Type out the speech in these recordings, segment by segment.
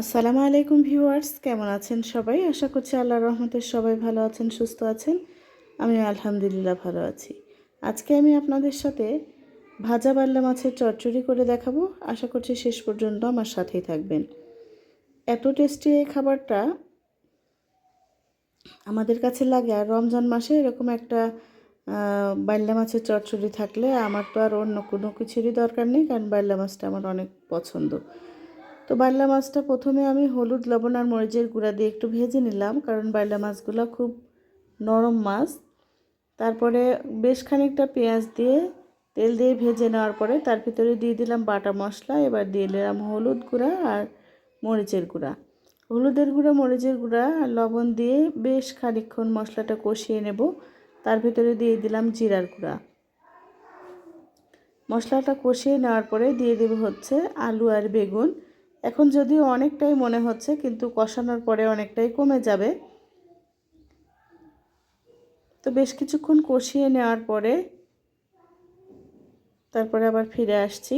আসসালামু আলাইকুম ভিউয়ার্স, কেমন আছেন সবাই? আশা করছি আল্লাহর রহমতের সবাই ভালো আছেন, সুস্থ আছেন। আমি আলহামদুলিল্লাহ ভালো আছি। আজকে আমি আপনাদের সাথে ভাজা বাল্লা মাছের চচ্চড়ি করে দেখাবো। আশা করছি শেষ পর্যন্ত আমার সাথেই থাকবেন। এত টেস্টি এই খাবারটা আমাদের কাছে লাগে। আর রমজান মাসে এরকম একটা বাইল্লা মাছের চচ্চড়ি থাকলে আমার তো আর অন্য কোনো কিছুরই দরকার নেই, কারণ বাইল্লা মাছটা আমার অনেক পছন্দ। তো বাইলা মাছটা প্রথমে আমি হলুদ, লবণ আর মরিচের গুঁড়া দিয়ে একটু ভেজে নিলাম, কারণ বাইলা মাছগুলো খুব নরম মাছ। তারপরে বেশ খানিকটা পেঁয়াজ দিয়ে তেল দিয়ে ভেজে নেওয়ার পরে তার ভিতরে দিয়ে দিলাম বাটা মশলা, এবার দিয়ে দিলাম হলুদ গুঁড়া আর মরিচের গুঁড়া। হলুদের গুঁড়া, মরিচের গুঁড়া আর লবণ দিয়ে বেশ খানিকক্ষণ মশলাটা কষিয়ে নেব, তার ভিতরে দিয়ে দিলাম জিরার গুঁড়া। মশলাটা কষিয়ে নেওয়ার পরে দিয়ে দেবো হচ্ছে আলু আর বেগুন। এখন যদিও অনেকটাই মনে হচ্ছে, কিন্তু কষানোর পরে অনেকটাই কমে যাবে। তো বেশ কিছুক্ষণ কষিয়ে নেওয়ার পরে তারপরে আবার ফিরে আসছি।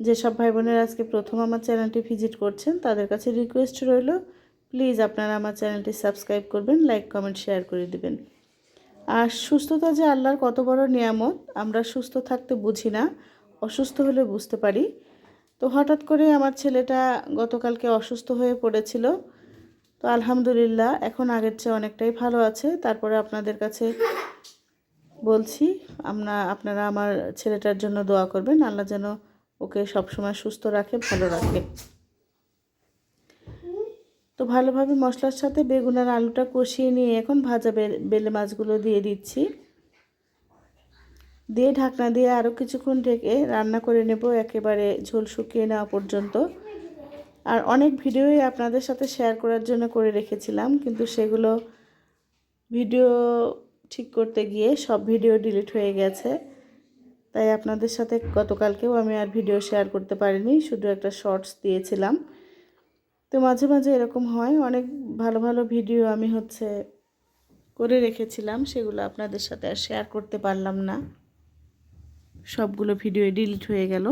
যেসব ভাই বোনেরা আজকে প্রথম আমার চ্যানেলটি ভিজিট করছেন, তাদের কাছে রিকোয়েস্ট রইল প্লিজ আপনারা আমার চ্যানেলটি সাবস্ক্রাইব করবেন লাইক কমেন্ট শেয়ার করে দিবেন। আর সুস্থতা যে আল্লাহর কত বড় নিয়ামত, আমরা সুস্থ থাকতে বুঝি না, অসুস্থ হলে বুঝতে পারি। তো হঠাৎ করে আমার ছেলেটা গতকালকে অসুস্থ হয়ে পড়েছিল। তো আলহামদুলিল্লাহ, এখন আগের চেয়ে অনেকটাই ভালো আছে। তারপরে আপনাদের কাছে বলছি, আমরা, আপনারা আমার ছেলেটার জন্য দোয়া করবেন। আল্লাহ যেন ওকে সবসময় সুস্থ রাখে, ভালো রাখে। তো ভালোভাবে মশলার সাথে বেগুন আর আলুটা কষিয়ে নিয়ে এখন ভাজা বেলে মাছগুলো দিয়ে দিচ্ছি। দিয়ে ঢাকনা দিয়ে আরও কিছুক্ষণ ঢেকে রান্না করে নেব একেবারে ঝোল শুকিয়ে নেওয়া পর্যন্ত। আর অনেক ভিডিওই আপনাদের সাথে শেয়ার করার জন্য করে রেখেছিলাম, কিন্তু সেগুলো ভিডিও ঠিক করতে গিয়ে সব ভিডিও ডিলিট হয়ে গেছে। তাই আপনাদের সাথে গতকালকেও আমি আর ভিডিও শেয়ার করতে পারিনি, শুধু একটা শর্টস দিয়েছিলাম। তো মাঝে মাঝে এরকম হয়, অনেক ভালো ভালো ভিডিও আমি হচ্ছে করে রেখেছিলাম, সেগুলো আপনাদের সাথে আর শেয়ার করতে পারলাম না। সবগুলো ভিডিও ডিলিট হয়ে গেল।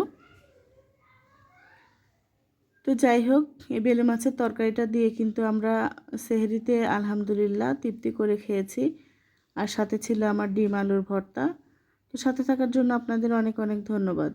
তো যাই হোক, এই বেলে মাছের তরকারিটা দিয়ে কিন্তু আমরা সেহরিতে আলহামদুলিল্লাহ তৃপ্তি করে খেয়েছি। আর সাথে ছিল আমার ডিম আলুর ভর্তা। তো সাথে থাকার জন্য আপনাদের অনেক অনেক ধন্যবাদ।